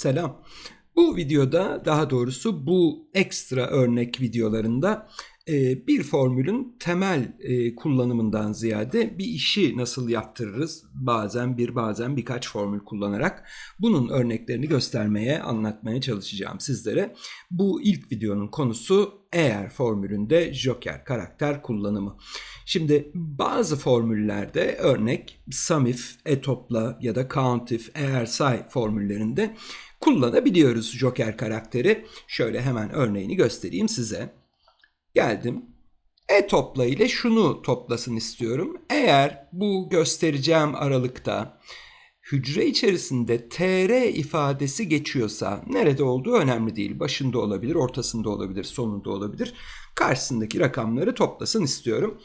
Selam. Bu videoda daha doğrusu bu ekstra örnek videolarında e, bir formülün temel e, kullanımından ziyade bir işi nasıl yaptırırız bazen bir bazen birkaç formül kullanarak bunun örneklerini göstermeye anlatmaya çalışacağım sizlere. Bu ilk videonun konusu eğer formülünde joker karakter kullanımı. Şimdi bazı formüllerde örnek sum if, etopla ya da count if, eğer say formüllerinde kullanabiliyoruz joker karakteri. Şöyle hemen örneğini göstereyim size. Geldim. E topla ile şunu toplasın istiyorum. Eğer bu göstereceğim aralıkta hücre içerisinde tr ifadesi geçiyorsa nerede olduğu önemli değil. Başında olabilir, ortasında olabilir, sonunda olabilir. Karşısındaki rakamları toplasın istiyorum.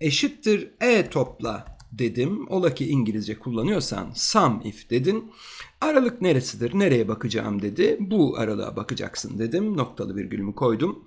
Eşittir e topla dedim. Ola ki İngilizce kullanıyorsan sum if dedin. Aralık neresidir, nereye bakacağım dedi. Bu aralığa bakacaksın dedim. Noktalı virgülümü koydum.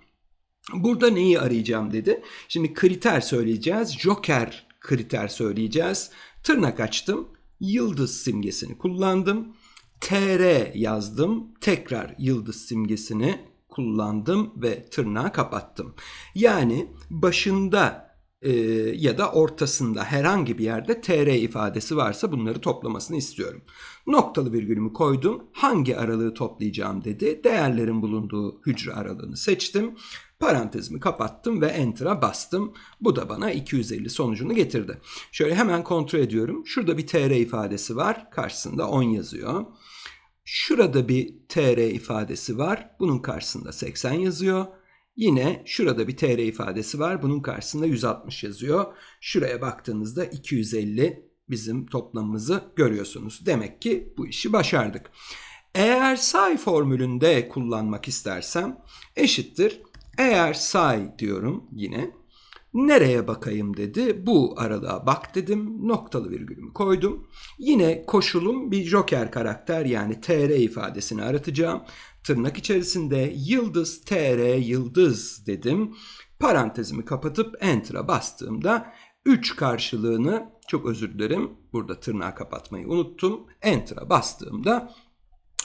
Burada neyi arayacağım dedi. Şimdi kriter söyleyeceğiz. Joker kriter söyleyeceğiz. Tırnak açtım. Yıldız simgesini kullandım. TR yazdım. Tekrar yıldız simgesini kullandım ve tırnağı kapattım. Yani başında e, ya da ortasında herhangi bir yerde tr ifadesi varsa bunları toplamasını istiyorum. Noktalı virgülümü koydum. Hangi aralığı toplayacağım dedi. Değerlerin bulunduğu hücre aralığını seçtim. Parantezimi kapattım ve Enter'a bastım. Bu da bana 250 sonucunu getirdi. Şöyle hemen kontrol ediyorum. Şurada bir tr ifadesi var. Karşısında 10 yazıyor. Şurada bir tr ifadesi var. Bunun karşısında 80 yazıyor. Yine şurada bir tr ifadesi var. Bunun karşısında 160 yazıyor. Şuraya baktığınızda 250 bizim toplamımızı görüyorsunuz. Demek ki bu işi başardık. Eğer say formülünde kullanmak istersem eşittir. Eğer say diyorum yine. Nereye bakayım dedi. Bu aralığa bak dedim. Noktalı virgülümü koydum. Yine koşulum bir joker karakter yani tr ifadesini aratacağım. Tırnak içerisinde yıldız tr yıldız dedim. Parantezimi kapatıp enter'a bastığımda 3 karşılığını çok özür dilerim. Burada tırnağı kapatmayı unuttum. Enter'a bastığımda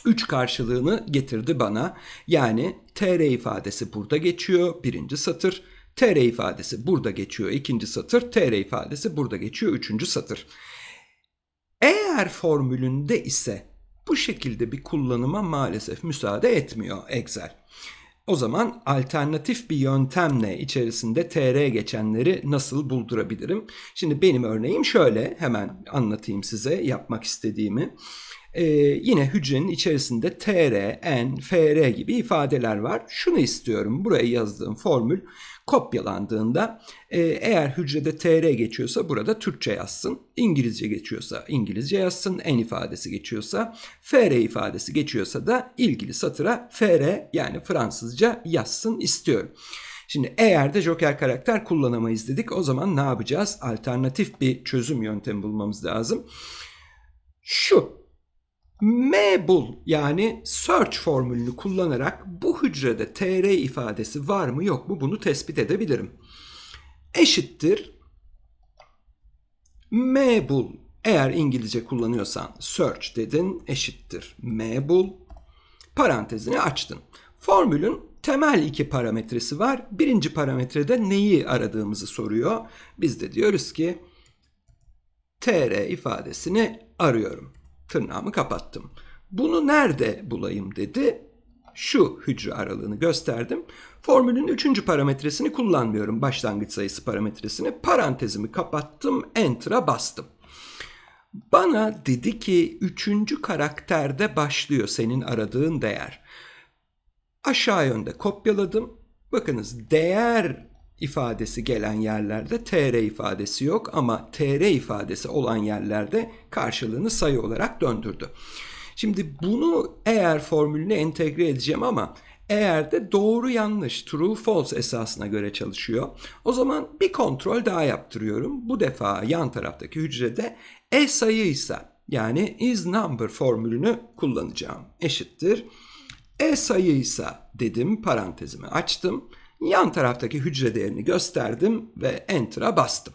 3 karşılığını getirdi bana. Yani tr ifadesi burada geçiyor birinci satır. Tr ifadesi burada geçiyor ikinci satır. tr ifadesi burada geçiyor üçüncü satır. Eğer formülünde ise bu şekilde bir kullanıma maalesef müsaade etmiyor Excel. O zaman alternatif bir yöntemle içerisinde tr geçenleri nasıl buldurabilirim? Şimdi benim örneğim şöyle hemen anlatayım size yapmak istediğimi. Ee, yine hücrenin içerisinde tr, n, fr gibi ifadeler var. Şunu istiyorum buraya yazdığım formül kopyalandığında e, eğer hücrede tr geçiyorsa burada Türkçe yazsın. İngilizce geçiyorsa İngilizce yazsın. N ifadesi geçiyorsa fr ifadesi geçiyorsa da ilgili satıra fr yani Fransızca yazsın istiyorum. Şimdi eğer de joker karakter kullanamayız dedik o zaman ne yapacağız? Alternatif bir çözüm yöntemi bulmamız lazım. Şu Mabel yani search formülünü kullanarak bu hücrede tr ifadesi var mı yok mu bunu tespit edebilirim. Eşittir Mabel eğer İngilizce kullanıyorsan search dedin eşittir Mabel parantezini açtın. Formülün temel iki parametresi var. Birinci parametrede neyi aradığımızı soruyor. Biz de diyoruz ki tr ifadesini arıyorum tırnağımı kapattım. Bunu nerede bulayım dedi. Şu hücre aralığını gösterdim. Formülün üçüncü parametresini kullanmıyorum. Başlangıç sayısı parametresini. Parantezimi kapattım. Enter'a bastım. Bana dedi ki üçüncü karakterde başlıyor senin aradığın değer. Aşağı yönde kopyaladım. Bakınız değer ifadesi gelen yerlerde tr ifadesi yok ama tr ifadesi olan yerlerde karşılığını sayı olarak döndürdü. Şimdi bunu eğer formülüne entegre edeceğim ama eğer de doğru yanlış true false esasına göre çalışıyor. O zaman bir kontrol daha yaptırıyorum. Bu defa yan taraftaki hücrede e sayıysa yani is number formülünü kullanacağım. Eşittir. E sayıysa dedim parantezimi açtım. Yan taraftaki hücre değerini gösterdim ve Enter'a bastım.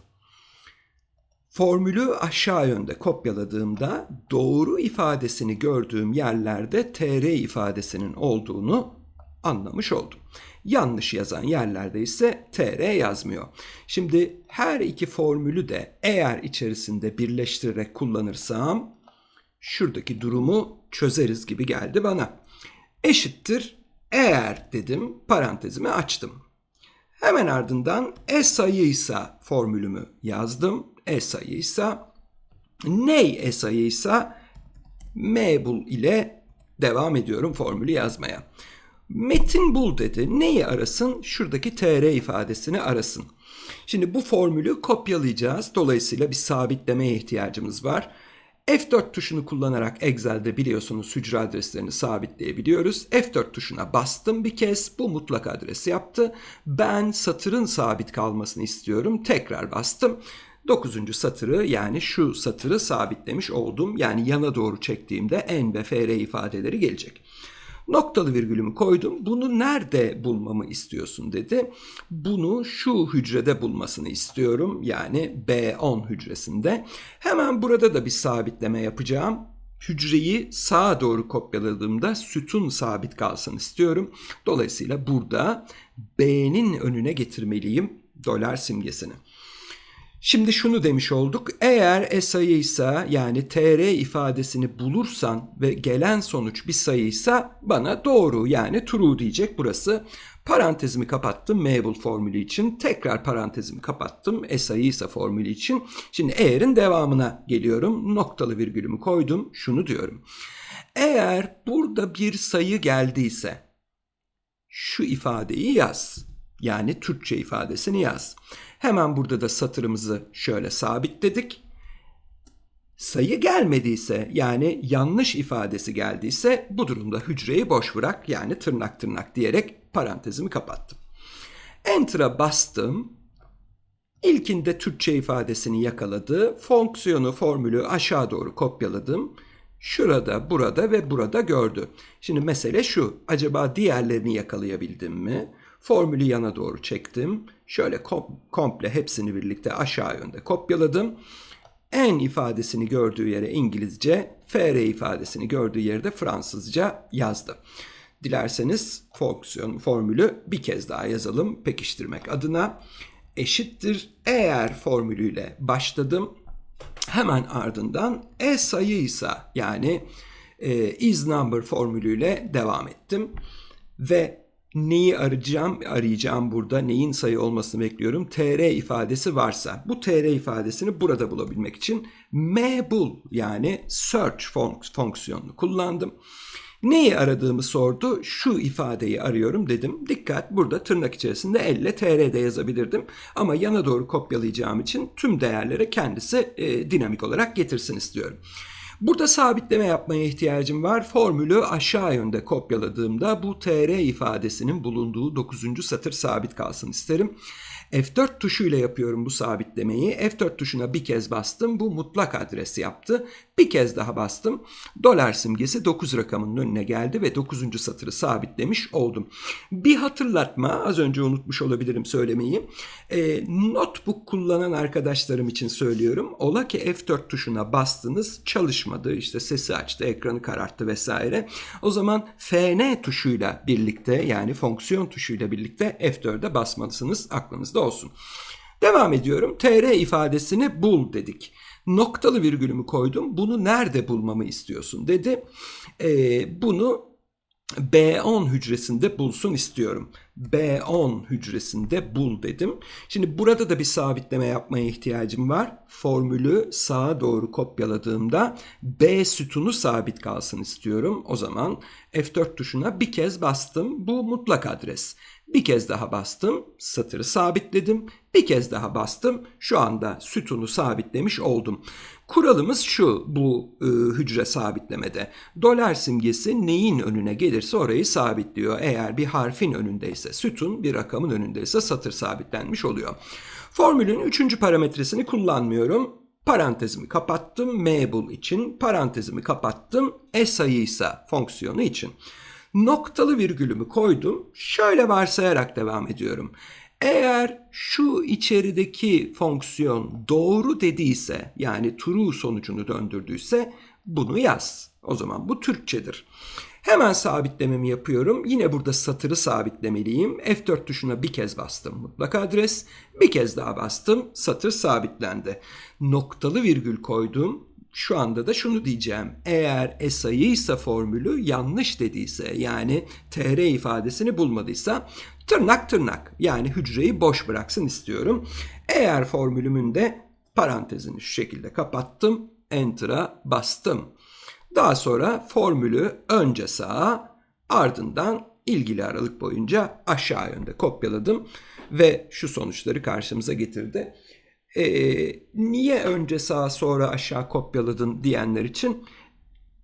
Formülü aşağı yönde kopyaladığımda doğru ifadesini gördüğüm yerlerde tr ifadesinin olduğunu anlamış oldum. Yanlış yazan yerlerde ise tr yazmıyor. Şimdi her iki formülü de eğer içerisinde birleştirerek kullanırsam şuradaki durumu çözeriz gibi geldi bana. Eşittir eğer dedim parantezimi açtım. Hemen ardından e sayıysa formülümü yazdım. E sayıysa ney e sayıysa mebul ile devam ediyorum formülü yazmaya. Metin bul dedi. Neyi arasın? Şuradaki tr ifadesini arasın. Şimdi bu formülü kopyalayacağız. Dolayısıyla bir sabitlemeye ihtiyacımız var. F4 tuşunu kullanarak Excel'de biliyorsunuz hücre adreslerini sabitleyebiliyoruz. F4 tuşuna bastım bir kez. Bu mutlak adresi yaptı. Ben satırın sabit kalmasını istiyorum. Tekrar bastım. 9. satırı yani şu satırı sabitlemiş oldum. Yani yana doğru çektiğimde n ve fr ifadeleri gelecek. Noktalı virgülümü koydum. Bunu nerede bulmamı istiyorsun dedi. Bunu şu hücrede bulmasını istiyorum. Yani B10 hücresinde. Hemen burada da bir sabitleme yapacağım. Hücreyi sağa doğru kopyaladığımda sütun sabit kalsın istiyorum. Dolayısıyla burada B'nin önüne getirmeliyim dolar simgesini. Şimdi şunu demiş olduk. Eğer e sayıysa yani tr ifadesini bulursan ve gelen sonuç bir sayıysa bana doğru yani true diyecek burası. Parantezimi kapattım Mabel formülü için. Tekrar parantezimi kapattım e sayıysa formülü için. Şimdi eğerin devamına geliyorum. Noktalı virgülümü koydum. Şunu diyorum. Eğer burada bir sayı geldiyse şu ifadeyi yaz. Yani Türkçe ifadesini yaz. Hemen burada da satırımızı şöyle sabitledik. Sayı gelmediyse yani yanlış ifadesi geldiyse bu durumda hücreyi boş bırak yani tırnak tırnak diyerek parantezimi kapattım. Enter'a bastım. İlkinde Türkçe ifadesini yakaladı. Fonksiyonu, formülü aşağı doğru kopyaladım. Şurada, burada ve burada gördü. Şimdi mesele şu. Acaba diğerlerini yakalayabildim mi? Formülü yana doğru çektim. Şöyle kom komple hepsini birlikte aşağı yönde kopyaladım. N ifadesini gördüğü yere İngilizce, FR ifadesini gördüğü yere de Fransızca yazdı. Dilerseniz fonksiyon formülü bir kez daha yazalım pekiştirmek adına. Eşittir eğer formülüyle başladım. Hemen ardından e sayıysa yani e, is number formülüyle devam ettim. Ve neyi arayacağım? Arayacağım burada neyin sayı olmasını bekliyorum. tr ifadesi varsa bu tr ifadesini burada bulabilmek için mbul yani search fonksiyonunu kullandım. Neyi aradığımı sordu. Şu ifadeyi arıyorum dedim. Dikkat burada tırnak içerisinde elle tr'de yazabilirdim. Ama yana doğru kopyalayacağım için tüm değerlere kendisi e, dinamik olarak getirsin istiyorum. Burada sabitleme yapmaya ihtiyacım var. Formülü aşağı yönde kopyaladığımda bu tr ifadesinin bulunduğu 9. satır sabit kalsın isterim. F4 tuşuyla yapıyorum bu sabitlemeyi. F4 tuşuna bir kez bastım. Bu mutlak adres yaptı. Bir kez daha bastım. Dolar simgesi 9 rakamının önüne geldi ve 9. satırı sabitlemiş oldum. Bir hatırlatma az önce unutmuş olabilirim söylemeyi. E, notebook kullanan arkadaşlarım için söylüyorum. Ola ki F4 tuşuna bastınız çalışmadı. İşte sesi açtı, ekranı kararttı vesaire. O zaman FN tuşuyla birlikte yani fonksiyon tuşuyla birlikte F4'e basmalısınız. Aklınızda olsun. Devam ediyorum. TR ifadesini bul dedik. Noktalı virgülümü koydum. Bunu nerede bulmamı istiyorsun dedi. Ee, bunu B10 hücresinde bulsun istiyorum. B10 hücresinde bul dedim. Şimdi burada da bir sabitleme yapmaya ihtiyacım var. Formülü sağa doğru kopyaladığımda B sütunu sabit kalsın istiyorum. O zaman F4 tuşuna bir kez bastım. Bu mutlak adres. Bir kez daha bastım, satırı sabitledim. Bir kez daha bastım, şu anda sütunu sabitlemiş oldum. Kuralımız şu bu e, hücre sabitlemede. Dolar simgesi neyin önüne gelirse orayı sabitliyor. Eğer bir harfin önündeyse sütun, bir rakamın önündeyse satır sabitlenmiş oluyor. Formülün üçüncü parametresini kullanmıyorum. Parantezimi kapattım mabel için, parantezimi kapattım e sayıysa fonksiyonu için. Noktalı virgülümü koydum. Şöyle varsayarak devam ediyorum. Eğer şu içerideki fonksiyon doğru dediyse yani true sonucunu döndürdüyse bunu yaz. O zaman bu Türkçedir. Hemen sabitlememi yapıyorum. Yine burada satırı sabitlemeliyim. F4 tuşuna bir kez bastım mutlak adres. Bir kez daha bastım. Satır sabitlendi. Noktalı virgül koydum. Şu anda da şunu diyeceğim. Eğer sayıysa formülü yanlış dediyse yani tr ifadesini bulmadıysa tırnak tırnak yani hücreyi boş bıraksın istiyorum. Eğer formülümün de parantezini şu şekilde kapattım. Enter'a bastım. Daha sonra formülü önce sağa ardından ilgili aralık boyunca aşağı yönde kopyaladım ve şu sonuçları karşımıza getirdi. Ee, niye önce sağa sonra aşağı kopyaladın diyenler için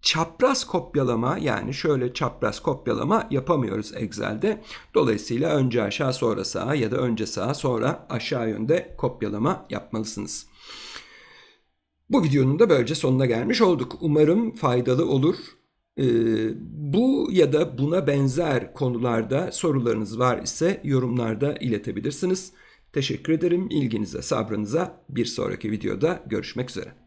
çapraz kopyalama yani şöyle çapraz kopyalama yapamıyoruz Excel'de. Dolayısıyla önce aşağı sonra sağa ya da önce sağa sonra aşağı yönde kopyalama yapmalısınız. Bu videonun da böylece sonuna gelmiş olduk. Umarım faydalı olur. Ee, bu ya da buna benzer konularda sorularınız var ise yorumlarda iletebilirsiniz. Teşekkür ederim ilginize, sabrınıza. Bir sonraki videoda görüşmek üzere.